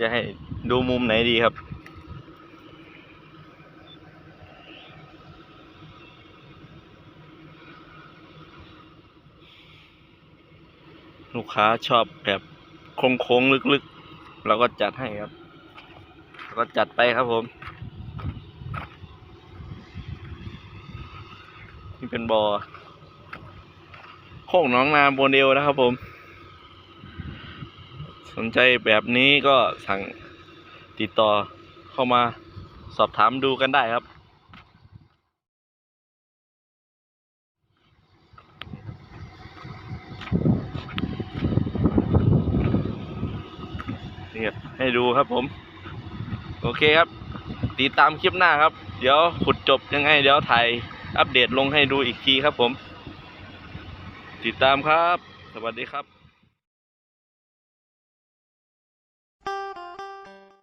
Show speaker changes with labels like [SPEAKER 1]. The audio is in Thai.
[SPEAKER 1] จะให้ดูมุมไหนดีครับ ลูกค้าชอบแบบโค้งๆลึกๆ เราก็จัดให้ครับเราก็จัดไปครับผมนี่เป็นบอ่อโคกน้องนาโมเดลนะครับผม สนใจแบบนี้ก็สั่งติดต่อเข้ามาสอบถามดูกันได้ครับ นี่ครับให้ดูครับผม โอเคครับ ติดตามคลิปหน้าครับ เดี๋ยวขุดจบยังไง เดี๋ยวถ่ายอัปเดตลงให้ดูอีกทีครับผม ติดตามครับ สวัสดีครับ